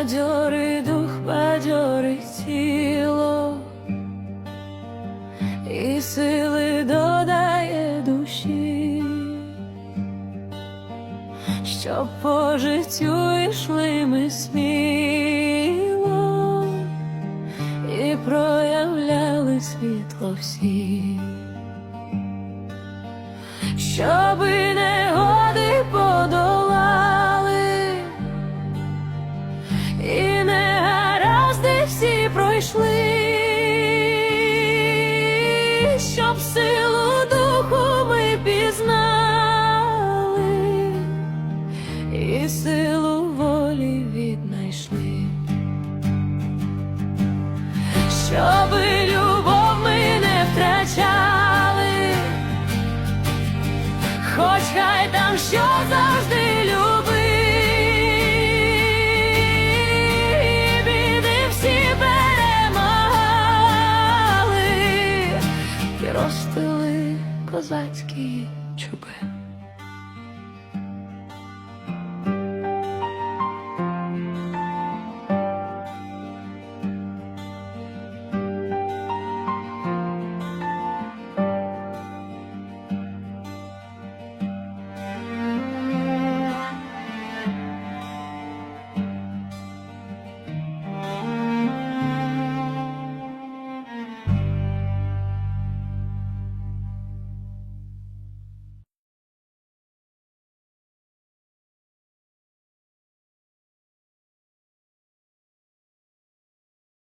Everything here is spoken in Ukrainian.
бадьорий дух, бадьорий тіло, і сили додає душі, щоб по життю йшли ми сміло і проявляли світло всі. Щоби всі пройшли, щоб силу духу ми пізнали, і силу волі віднайшли. Щоби любов ми не втрачали, хоч хай там що завжди козацькі чуби.